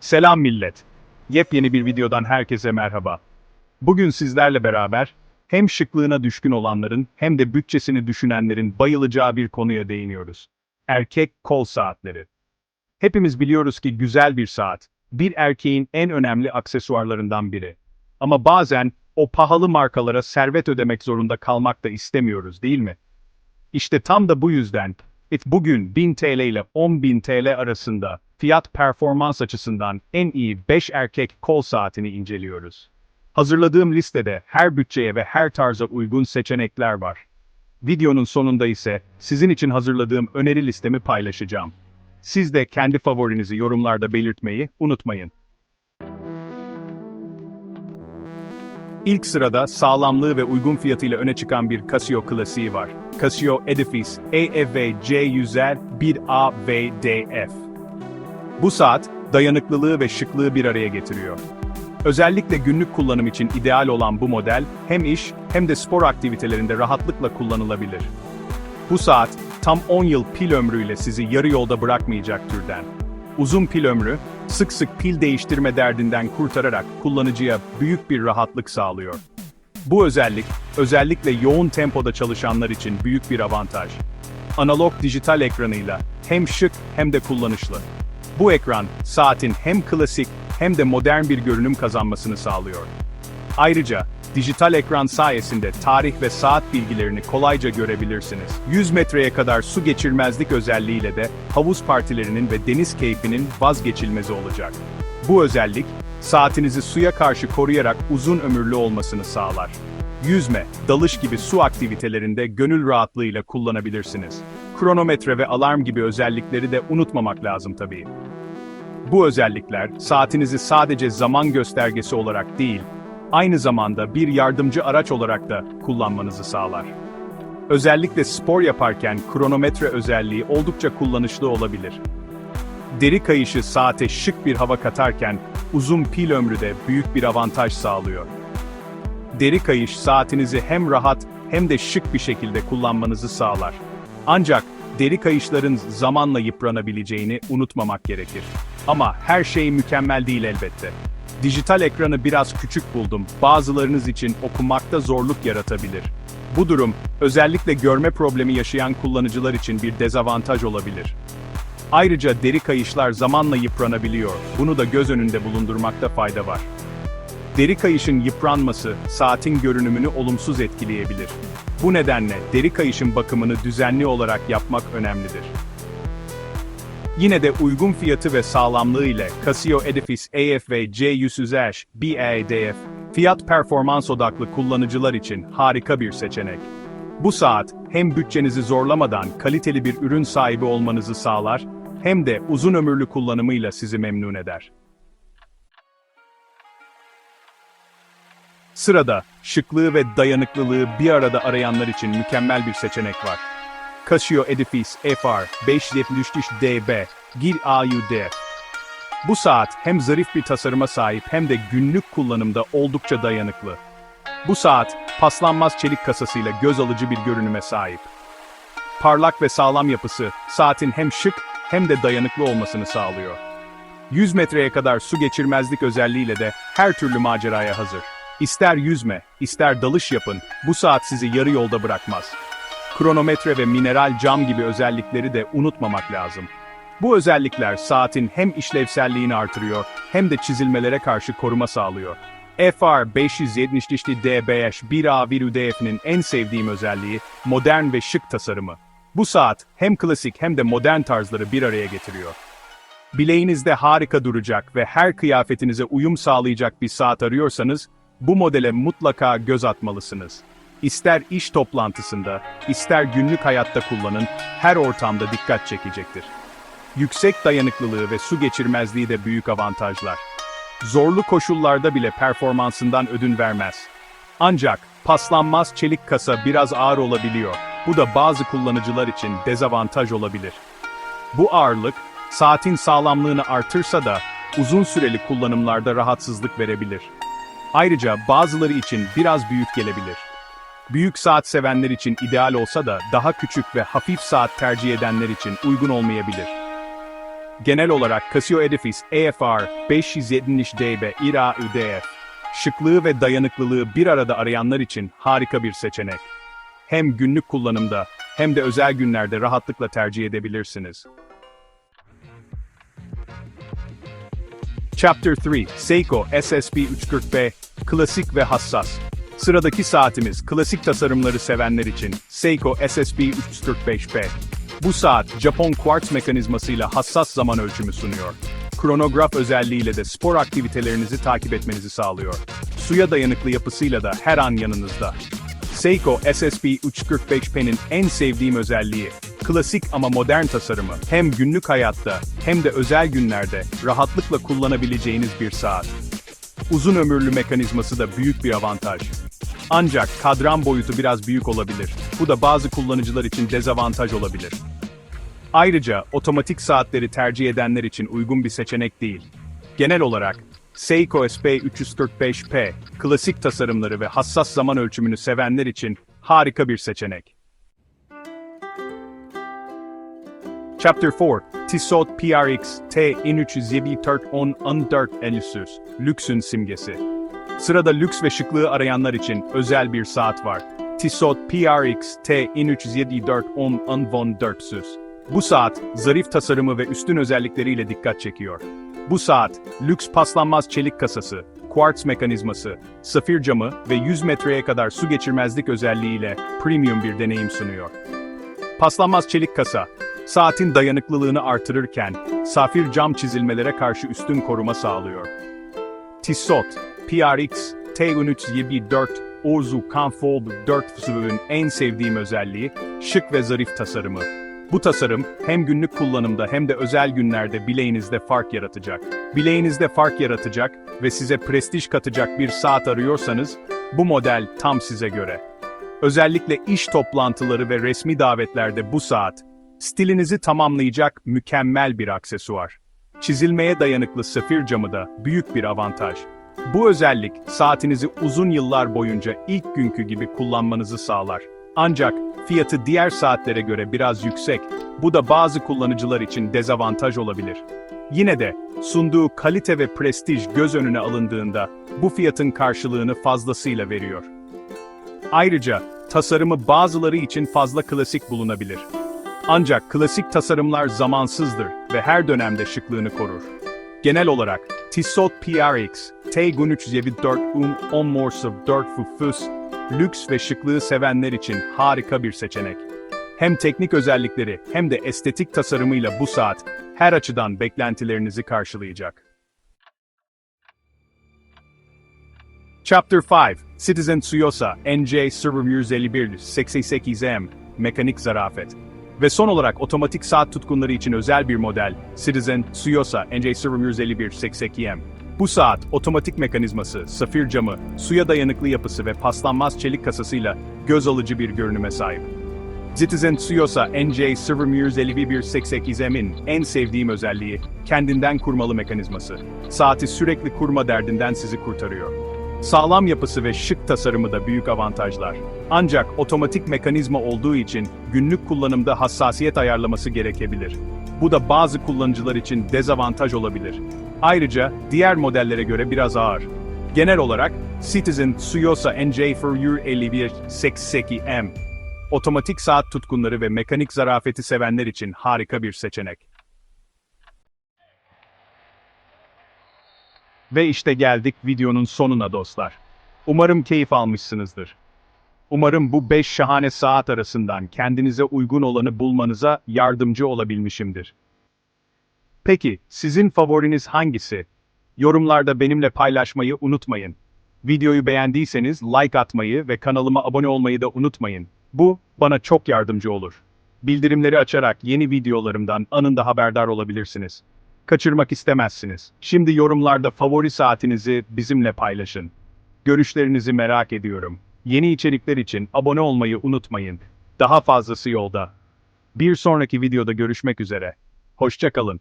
Selam millet. Yepyeni bir videodan herkese merhaba. Bugün sizlerle beraber hem şıklığına düşkün olanların hem de bütçesini düşünenlerin bayılacağı bir konuya değiniyoruz. Erkek kol saatleri. Hepimiz biliyoruz ki güzel bir saat, bir erkeğin en önemli aksesuarlarından biri. Ama bazen o pahalı markalara servet ödemek zorunda kalmak da istemiyoruz değil mi? İşte tam da bu yüzden bugün 1000 TL ile 10.000 TL arasında fiyat performans açısından en iyi 5 erkek kol saatini inceliyoruz. Hazırladığım listede her bütçeye ve her tarza uygun seçenekler var. Videonun sonunda ise sizin için hazırladığım öneri listemi paylaşacağım. Siz de kendi favorinizi yorumlarda belirtmeyi unutmayın. İlk sırada sağlamlığı ve uygun fiyatıyla öne çıkan bir Casio klasiği var. Casio Edifice AFV C100 1AVDF. Bu saat, dayanıklılığı ve şıklığı bir araya getiriyor. Özellikle günlük kullanım için ideal olan bu model, hem iş hem de spor aktivitelerinde rahatlıkla kullanılabilir. Bu saat, tam 10 yıl pil ömrüyle sizi yarı yolda bırakmayacak türden. Uzun pil ömrü, sık sık pil değiştirme derdinden kurtararak kullanıcıya büyük bir rahatlık sağlıyor. Bu özellik, özellikle yoğun tempoda çalışanlar için büyük bir avantaj. Analog dijital ekranıyla hem şık hem de kullanışlı. Bu ekran, saatin hem klasik hem de modern bir görünüm kazanmasını sağlıyor. Ayrıca, dijital ekran sayesinde tarih ve saat bilgilerini kolayca görebilirsiniz. 100 metreye kadar su geçirmezlik özelliğiyle de havuz partilerinin ve deniz keyfinin vazgeçilmezi olacak. Bu özellik, saatinizi suya karşı koruyarak uzun ömürlü olmasını sağlar. Yüzme, dalış gibi su aktivitelerinde gönül rahatlığıyla kullanabilirsiniz. Kronometre ve alarm gibi özellikleri de unutmamak lazım tabii. Bu özellikler, saatinizi sadece zaman göstergesi olarak değil, aynı zamanda bir yardımcı araç olarak da kullanmanızı sağlar. Özellikle spor yaparken kronometre özelliği oldukça kullanışlı olabilir. Deri kayışı saate şık bir hava katarken, uzun pil ömrü de büyük bir avantaj sağlıyor. Deri kayış saatinizi hem rahat hem de şık bir şekilde kullanmanızı sağlar. Ancak deri kayışların zamanla yıpranabileceğini unutmamak gerekir. Ama her şey mükemmel değil elbette. Dijital ekranı biraz küçük buldum. Bazılarınız için okumakta zorluk yaratabilir. Bu durum, özellikle görme problemi yaşayan kullanıcılar için bir dezavantaj olabilir. Ayrıca deri kayışlar zamanla yıpranabiliyor. Bunu da göz önünde bulundurmakta fayda var. Deri kayışın yıpranması, saatin görünümünü olumsuz etkileyebilir. Bu nedenle deri kayışın bakımını düzenli olarak yapmak önemlidir. Yine de uygun fiyatı ve sağlamlığı ile Casio Edifice AF ve C100H BADF, fiyat performans odaklı kullanıcılar için harika bir seçenek. Bu saat, hem bütçenizi zorlamadan kaliteli bir ürün sahibi olmanızı sağlar, hem de uzun ömürlü kullanımıyla sizi memnun eder. Sırada, şıklığı ve dayanıklılığı bir arada arayanlar için mükemmel bir seçenek var. Casio Edifice FR 573 DB Gil AUD. Bu saat hem zarif bir tasarıma sahip hem de günlük kullanımda oldukça dayanıklı. Bu saat, paslanmaz çelik kasasıyla göz alıcı bir görünüme sahip. Parlak ve sağlam yapısı, saatin hem şık hem de dayanıklı olmasını sağlıyor. 100 metreye kadar su geçirmezlik özelliğiyle de her türlü maceraya hazır. İster yüzme, ister dalış yapın, bu saat sizi yarı yolda bırakmaz. Kronometre ve mineral cam gibi özellikleri de unutmamak lazım. Bu özellikler saatin hem işlevselliğini artırıyor hem de çizilmelere karşı koruma sağlıyor. FR 570 DBH 1A 1 UDF'nin en sevdiğim özelliği modern ve şık tasarımı. Bu saat hem klasik hem de modern tarzları bir araya getiriyor. Bileğinizde harika duracak ve her kıyafetinize uyum sağlayacak bir saat arıyorsanız, bu modele mutlaka göz atmalısınız. İster iş toplantısında, ister günlük hayatta kullanın, her ortamda dikkat çekecektir. Yüksek dayanıklılığı ve su geçirmezliği de büyük avantajlar. Zorlu koşullarda bile performansından ödün vermez. Ancak paslanmaz çelik kasa biraz ağır olabiliyor. Bu da bazı kullanıcılar için dezavantaj olabilir. Bu ağırlık, saatin sağlamlığını artırsa da uzun süreli kullanımlarda rahatsızlık verebilir. Ayrıca bazıları için biraz büyük gelebilir. Büyük saat sevenler için ideal olsa da daha küçük ve hafif saat tercih edenler için uygun olmayabilir. Genel olarak Casio Edifice EFR 570DB IRA UDF. Şıklığı ve dayanıklılığı bir arada arayanlar için harika bir seçenek. Hem günlük kullanımda hem de özel günlerde rahatlıkla tercih edebilirsiniz. Chapter 3 Seiko SSB 340B Klasik ve hassas. Sıradaki saatimiz klasik tasarımları sevenler için Seiko SSB 345B. Bu saat Japon kuartz mekanizmasıyla hassas zaman ölçümü sunuyor. Kronograf özelliğiyle de spor aktivitelerinizi takip etmenizi sağlıyor. Suya dayanıklı yapısıyla da her an yanınızda. Seiko SSB 345P'nin en sevdiğim özelliği, klasik ama modern tasarımı hem günlük hayatta hem de özel günlerde rahatlıkla kullanabileceğiniz bir saat. Uzun ömürlü mekanizması da büyük bir avantaj. Ancak kadran boyutu biraz büyük olabilir. Bu da bazı kullanıcılar için dezavantaj olabilir. Ayrıca otomatik saatleri tercih edenler için uygun bir seçenek değil. Genel olarak Seiko SP 345P, klasik tasarımları ve hassas zaman ölçümünü sevenler için harika bir seçenek. Chapter 4 Tissot PRX T1374 14 Elusus Lüksün simgesi. Sırada lüks ve şıklığı arayanlar için özel bir saat var. Tissot PRX T1374 10 400. Bu saat, zarif tasarımı ve üstün özellikleriyle dikkat çekiyor. Bu saat, lüks paslanmaz çelik kasası, kuartz mekanizması, safir camı ve 100 metreye kadar su geçirmezlik özelliğiyle premium bir deneyim sunuyor. Paslanmaz çelik kasa, saatin dayanıklılığını artırırken, safir cam çizilmelere karşı üstün koruma sağlıyor. Tissot, PRX, T1324, Orzu Confold 4'ün en sevdiğim özelliği, şık ve zarif tasarımı. Bu tasarım, hem günlük kullanımda hem de özel günlerde bileğinizde fark yaratacak. Bileğinizde fark yaratacak ve size prestij katacak bir saat arıyorsanız, bu model tam size göre. Özellikle iş toplantıları ve resmi davetlerde bu saat, stilinizi tamamlayacak mükemmel bir aksesuar. Çizilmeye dayanıklı safir camı da büyük bir avantaj. Bu özellik saatinizi uzun yıllar boyunca ilk günkü gibi kullanmanızı sağlar. Ancak fiyatı diğer saatlere göre biraz yüksek, bu da bazı kullanıcılar için dezavantaj olabilir. Yine de sunduğu kalite ve prestij göz önüne alındığında bu fiyatın karşılığını fazlasıyla veriyor. Ayrıca tasarımı bazıları için fazla klasik bulunabilir. Ancak klasik tasarımlar zamansızdır ve her dönemde şıklığını korur. Genel olarak Tissot PRX, T1374 un 10 morceau 4 fufus, lüks ve şıklığı sevenler için harika bir seçenek. Hem teknik özellikleri hem de estetik tasarımıyla bu saat her açıdan beklentilerinizi karşılayacak. Chapter 5 Citizen Tsuyosa NJ Server 151 88M Mekanik Zarafet ve son olarak otomatik saat tutkunları için özel bir model, Citizen Tsuyosa NJ Server 151 82M. Bu saat, otomatik mekanizması, safir camı, suya dayanıklı yapısı ve paslanmaz çelik kasasıyla göz alıcı bir görünüme sahip. Citizen Tsuyosa NJ Server 151 88M'in en sevdiğim özelliği, kendinden kurmalı mekanizması. Saati sürekli kurma derdinden sizi kurtarıyor. Sağlam yapısı ve şık tasarımı da büyük avantajlar. Ancak otomatik mekanizma olduğu için günlük kullanımda hassasiyet ayarlaması gerekebilir. Bu da bazı kullanıcılar için dezavantaj olabilir. Ayrıca diğer modellere göre biraz ağır. Genel olarak Citizen Tsuyosa NJ Furrier 51 62M otomatik saat tutkunları ve mekanik zarafeti sevenler için harika bir seçenek. Ve işte geldik videonun sonuna dostlar. Umarım keyif almışsınızdır. Umarım bu 5 şahane saat arasından kendinize uygun olanı bulmanıza yardımcı olabilmişimdir. Peki, sizin favoriniz hangisi? Yorumlarda benimle paylaşmayı unutmayın. Videoyu beğendiyseniz like atmayı ve kanalıma abone olmayı da unutmayın. Bu, bana çok yardımcı olur. Bildirimleri açarak yeni videolarımdan anında haberdar olabilirsiniz. Kaçırmak istemezsiniz. Şimdi yorumlarda favori saatinizi bizimle paylaşın. Görüşlerinizi merak ediyorum. Yeni içerikler için abone olmayı unutmayın. Daha fazlası yolda. Bir sonraki videoda görüşmek üzere. Hoşça kalın.